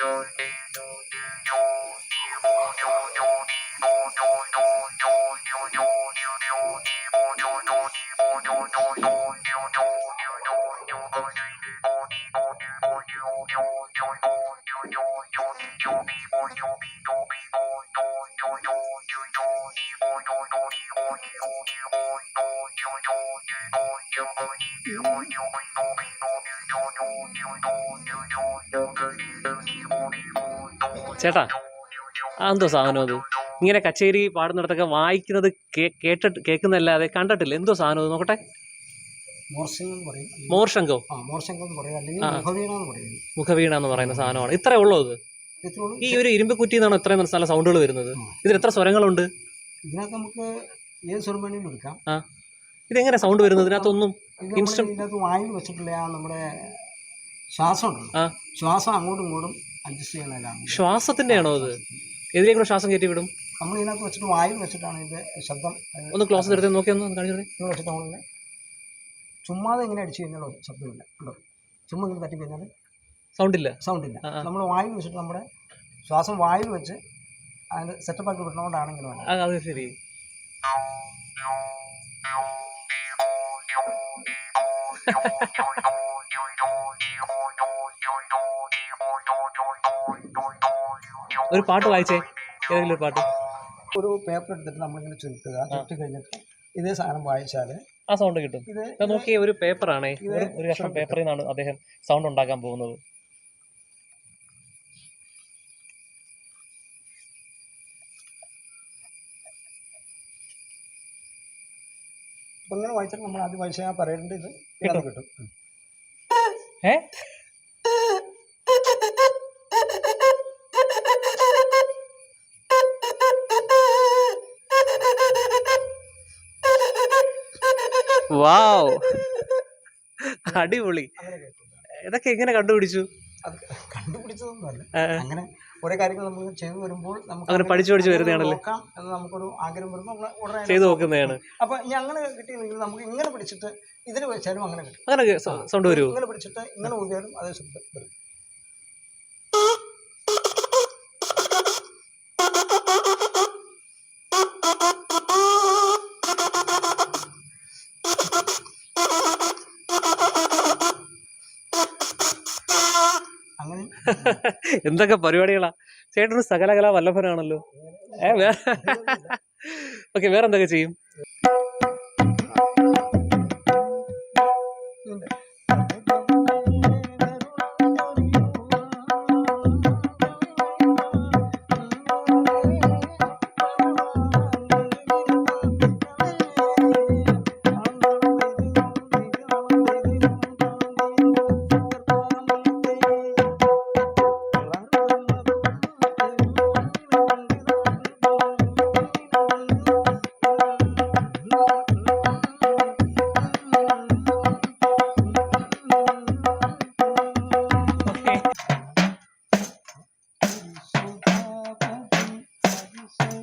your name. ചേട്ടാ ആ എന്തോ സാധനം അത്? ഇങ്ങനെ കച്ചേരി പാടുന്നിടത്തൊക്കെ വായിക്കുന്നത് കേട്ടിട്ട് കേൾക്കുന്നല്ലാതെ കണ്ടിട്ടില്ല. എന്തോ സാധനം അത് നോക്കട്ടെ. മോർശങ്കം. മുഖവീണ എന്ന് പറയുന്ന സാധനമാണ് ഇത്രേ ഉള്ളൂ അത്. ഈ ഒരു ഇരുമ്പ് കുറ്റി എന്നാണ് ഇത്രയും നല്ല സൗണ്ടുകൾ വരുന്നത്. ഇതിന് ഇതിൽ എത്ര സ്വരങ്ങളുണ്ട്? ഇതിനകത്ത് നമുക്ക് ഏത് സ്വരം വേണമെങ്കിലും എടുക്കാം ഇതെങ്ങനെ സൗണ്ട് വരുന്നത്? ഇതിനകത്തൊന്നും ഇതിനകത്ത് വായിൽ വെച്ചിട്ടുള്ള ആ നമ്മുടെ ശ്വാസം ശ്വാസം അങ്ങോട്ടും ഇങ്ങോട്ടും അഡ്ജസ്റ്റ് ചെയ്യുന്നതാണ് ശ്വാസത്തിന്റെ ആണോ അത് എതിലേക്കൂടെ ശ്വാസം കയറ്റി വിടും. നമ്മൾ ഇതിനകത്ത് വെച്ചിട്ട് വായിൽ വെച്ചിട്ടാണ് ഇതിന്റെ ശബ്ദം ഒന്ന് ക്ലോസ് എടുത്ത് നോക്കി ഒന്ന് കാണിച്ചു വെച്ചിട്ട് നമ്മളിങ്ങനെ ചുമ്മാതെ ഇങ്ങനെ അടിച്ചു കഴിഞ്ഞാൽ ശബ്ദമില്ല. ഉണ്ടോ ചുമ്മാ ഇങ്ങനെ തട്ടി കഴിഞ്ഞാൽ സൗണ്ട് ഇല്ല സൗണ്ട് ഇല്ല. നമ്മൾ വായിൽ വെച്ചിട്ട് നമ്മുടെ ശ്വാസം വായിൽ വെച്ച് അതിന്റെ സെറ്റപ്പ് ആക്കി ഇങ്ങനെ അത് ശരി. ഒരു പാട്ട് വായിച്ചേ? ഏതെങ്കിലും ഒരു പാട്ട്? ഒരു പേപ്പർ എടുത്തിട്ട് നമ്മളിങ്ങനെ ചുരുട്ടുക. ചുരുട്ടി കഴിഞ്ഞിട്ട് ഇതേ സാധനം വായിച്ചാൽ ആ സൗണ്ട് കിട്ടും. നോക്കിയേ ഒരു പേപ്പറാണേ ഒരു കഷ്ണം പേപ്പറിൽ നിന്നാണ് അദ്ദേഹം സൗണ്ട് ഉണ്ടാക്കാൻ പോകുന്നത്. ഇപ്പം ഇങ്ങനെ വായിച്ചാൽ നമ്മൾ ആദ്യം വായിച്ചാൽ ഞാൻ പറയേണ്ടത് ഇത് കേട്ടോ. കിട്ടും. ഏ? വാവ്. അടിപൊളി. ഇതൊക്കെ എങ്ങനെ കണ്ടുപിടിച്ചു? അത് കണ്ടുപിടിച്ചതൊന്നുമല്ല. അങ്ങനെ ഓരോ കാര്യങ്ങൾ നമ്മൾ ചെയ്തു വരുമ്പോൾ നമുക്ക് അങ്ങനെ പഠിച്ചു പഠിച്ചു വരുന്നതാണല്ലേ? നോക്കാം എന്ന് നമുക്കൊരു ആഗ്രഹം വരുമ്പോൾ നമ്മൾ ഉടനെ ചെയ്തു നോക്കുന്നതാണ്. അപ്പൊ അങ്ങനെ കിട്ടിയില്ലെങ്കിൽ നമുക്ക് ഇങ്ങനെ പിടിച്ചിട്ട് ഇതിന് വെച്ചാലും അങ്ങനെ കിട്ടും. അങ്ങനെ സൗണ്ട് വരുമോ? ഇങ്ങനെ പിടിച്ചിട്ട് ഇങ്ങനെ ഊതിയാലും അതേ ശബ്ദം വരും. എന്തൊക്കെ പരിപാടികളാ? ചേട്ടന് സകലകല വല്ലഭനാണല്ലോ. ഏ വേറെ ഓക്കെ വേറെ എന്തൊക്കെ ചെയ്യും?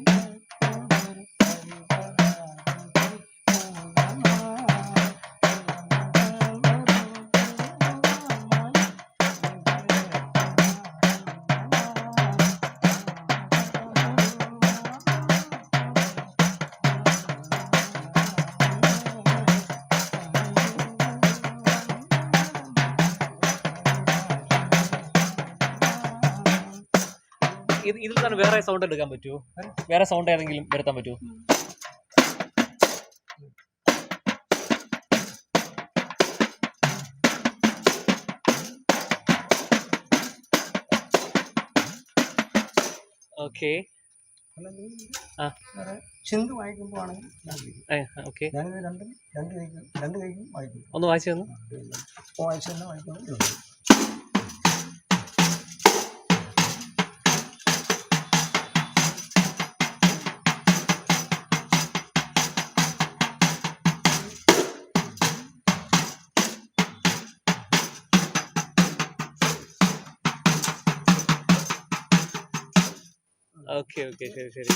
mm-hmm. ഇതിൽ തന്നെ വേറെ സൗണ്ട് എടുക്കാൻ പറ്റുമോ വേറെ സൗണ്ട് ഏതെങ്കിലും വരുത്താൻ പറ്റുമോ ഓക്കെ ചിന്ത് ഒന്ന് വായിച്ചു തന്നു. വായിച്ചു ഓക്കെ ഓക്കെ ശരി ശരി.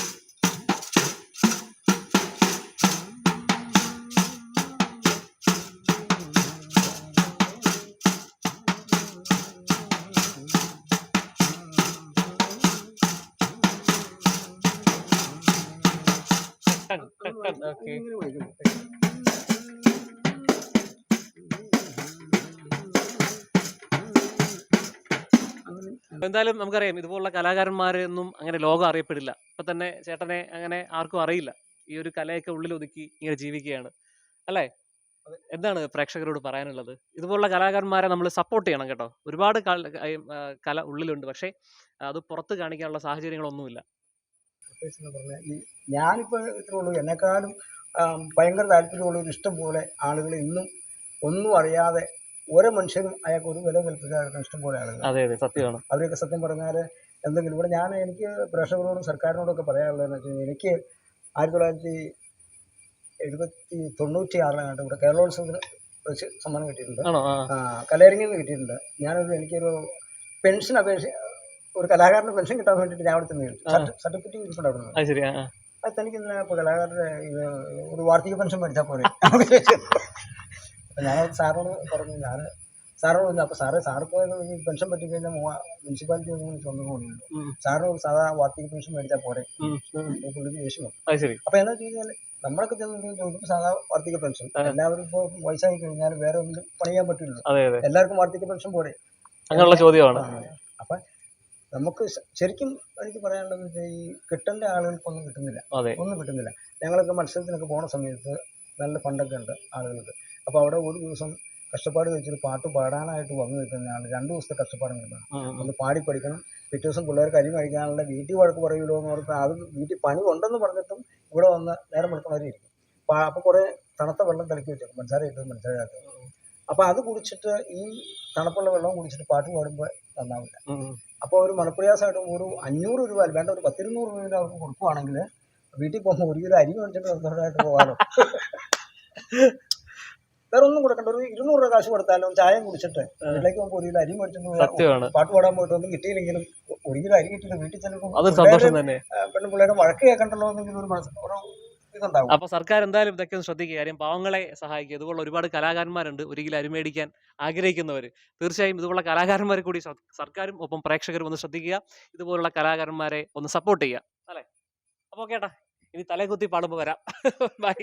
ഓക്കെ. എന്തായാലും നമുക്കറിയാം ഇതുപോലുള്ള കലാകാരന്മാരൊന്നും അങ്ങനെ ലോകം അറിയപ്പെടില്ല. ഇപ്പൊ തന്നെ ചേട്ടനെ അങ്ങനെ ആർക്കും അറിയില്ല. ഈ ഒരു കലയൊക്കെ ഉള്ളിൽ ഒതുക്കി ഇങ്ങനെ ജീവിക്കുകയാണ്. അല്ലേ? എന്താണ് പ്രേക്ഷകരോട് പറയാനുള്ളത്? ഇതുപോലുള്ള കലാകാരന്മാരെ നമ്മൾ സപ്പോർട്ട് ചെയ്യണം കേട്ടോ. ഒരുപാട് കല ഉള്ളിലുണ്ട്. പക്ഷേ അത് പുറത്ത് കാണിക്കാനുള്ള സാഹചര്യങ്ങളൊന്നുമില്ല. ഞാനിപ്പോ ഞാനിപ്പോൾ ഇത്രേ ഉള്ളൂ. എന്നെക്കാളും ഭയങ്കര താല്പര്യമുള്ള ഒരു ഇഷ്ടം പോലെ ആളുകൾ ഇന്നും ഒന്നും അറിയാതെ ഓരോ മനുഷ്യരും അയാൾക്ക് ഒരു വില കൽപ്പിക്കാൻ ഇഷ്ടം പോലെ ആളുകൾ. അതെ അതെ. സത്യമാണ്. അവരെയൊക്കെ സത്യം പറഞ്ഞാൽ എന്തെങ്കിലും ഇവിടെ ഞാൻ എനിക്ക് പ്രേക്ഷകരോടും സർക്കാരിനോടൊക്കെ പറയാനുള്ളതെന്ന് വെച്ച് കഴിഞ്ഞാൽ എനിക്ക് ആയിരത്തി തൊള്ളായിരത്തി എഴുപത്തി തൊണ്ണൂറ്റി ആറിലാണ് ഇവിടെ കേരളോത്സവത്തിന് വെച്ച് സമ്മാനം കിട്ടിയിട്ടുണ്ട്. കലയരങ്ങിൽ നിന്ന് കിട്ടിയിട്ടുണ്ട്. ഞാനൊരു എനിക്കൊരു പെൻഷൻ അപേക്ഷ ഒരു കലാകാരന് പെൻഷൻ കിട്ടാൻ വേണ്ടിയിട്ട് ഞാൻ അവിടെ തന്നെ സർട്ടിഫിക്കറ്റ് ഇരിപ്പുണ്ട് അവിടെ അത് തനിക്ക് ഇപ്പോൾ കലാകാരന്റെ ഇത് ഒരു വാർഷിക പെൻഷൻ മേടിച്ചാൽ പോലെ. അപ്പോൾ ഞാൻ സാറിനോട് പറഞ്ഞു ഞാൻ സാറോട് പറഞ്ഞു അപ്പോൾ സാറ് സാറ് പോയത് ഈ പെൻഷൻ പറ്റി കഴിഞ്ഞാൽ മുനിസിപ്പാലിറ്റി ഒന്നും സ്വന്തം കൊണ്ടുണ്ട്. സാറിന് സാധാ വാർഷിക പെൻഷൻ മേടിച്ചാൽ പോരെ. പുള്ളിക്ക് ദേഷ്യം വന്നു. അത് ശരി. അപ്പോൾ എന്താ വെച്ച് കഴിഞ്ഞാൽ നമ്മളൊക്കെ ചെന്ന് ചോദിക്കും സാധാ വാർഷിക പെൻഷൻ. എല്ലാവരും ഇപ്പോൾ വയസ്സായി കഴിഞ്ഞാൽ വേറെ ഒന്നും പണിയാൻ പറ്റില്ല എല്ലാവർക്കും വാർഷിക പെൻഷൻ പോരെ. അങ്ങനെയുള്ള ചോദ്യമാണ്. അപ്പം നമുക്ക് ശരിക്കും എനിക്ക് പറയാനുള്ളത് വെച്ചാൽ ഈ കിട്ടേണ്ട ആളുകൾക്കൊന്നും കിട്ടുന്നില്ല. ഒന്നും കിട്ടുന്നില്ല. ഞങ്ങളൊക്കെ മത്സരത്തിനൊക്കെ പോണ സമയത്ത് നല്ല ഫണ്ടൊക്കെ ഉണ്ട് ആളുകൾക്ക്. അപ്പോൾ അവിടെ ഒരു ദിവസം കഷ്ടപ്പാട് വെച്ചിട്ട് പാട്ട് പാടാനായിട്ട് വന്നു നിൽക്കുന്നതാണ് രണ്ടു രണ്ട് ദിവസത്തെ കഷ്ടപ്പാട് ഉം. ഒന്ന് പാടി പഠിക്കണം പിറ്റേ ദിവസം പിള്ളേർ കരി കഴിക്കാനുള്ള വീട്ടിൽ വഴക്ക് പറയുമല്ലോ എന്ന് ഓർത്ത് അത് വീട്ടിൽ പണി ഉണ്ടെന്ന് പറഞ്ഞിട്ടും ഇവിടെ വന്ന് നേരം വെളുക്കുന്നവരിയിരിക്കും ഇരിക്കും. അപ്പോൾ കുറേ തണുത്ത വെള്ളം തിളക്കി വെച്ചേക്കും മനസ്സാര ഇട്ടത് മനസ്സാരാക്കുക അപ്പോൾ അത് കുടിച്ചിട്ട് ഈ തണുപ്പുള്ള വെള്ളം കുടിച്ചിട്ട് പാട്ട് പാടുമ്പോൾ നന്നാവില്ല. അപ്പോൾ ഒരു മനപ്രയാസമായിട്ട് ഒരു അഞ്ഞൂറ് രൂപ വേണ്ട ഒരു പത്തിരുന്നൂറ് രൂപ അവർക്ക് കൊടുക്കുവാണെങ്കിൽ വീട്ടിൽ പോകുമ്പോൾ ഒരു കിലോ അരി മേടിച്ചിട്ട് പോകാനോ പോകാമല്ലോ വേറെ ഒന്നും കൊടുക്കണ്ട. ഒരു ഇരുന്നൂറ് രൂപ കാശ് കൊടുത്താലും ചായം കുടിച്ചിട്ട് വീട്ടിലേക്ക് പോകുമ്പോൾ ഒരു കിലോ അരി. സത്യമാണ്. പാട്ട് പാടാൻ പോയിട്ട് ഒന്നും കിട്ടിയില്ലെങ്കിലും ഒരു കിലോ അരി കിട്ടിയില്ല വീട്ടിൽ ചെല്ലുമ്പോൾ പെണ്ണു പിള്ളേരെ വഴക്ക് കേൾക്കണ്ടല്ലോ എന്നെങ്കിലും ഒരു മനസ്സ് ഒരു അപ്പൊ സർക്കാർ എന്തായാലും ഇതൊക്കെ ഒന്ന് ശ്രദ്ധിക്കുക. കാര്യം പാവങ്ങളെ സഹായിക്കുക. ഇതുപോലുള്ള ഒരുപാട് കലാകാരന്മാരുണ്ട്. ഒരിക്കലും അരുമേടിക്കാൻ ആഗ്രഹിക്കുന്നവർ തീർച്ചയായും ഇതുപോലുള്ള കലാകാരന്മാരെ കൂടി സർ- സർക്കാരും ഒപ്പം പ്രേക്ഷകരും ഒന്ന് ശ്രദ്ധിക്കുക. ഇതുപോലുള്ള കലാകാരന്മാരെ ഒന്ന് സപ്പോർട്ട് ചെയ്യുക. അല്ലേ? അപ്പോൾ കേട്ടാ ഇനി തലകുത്തി പാടുമ്പോൾ വരാം. ബൈ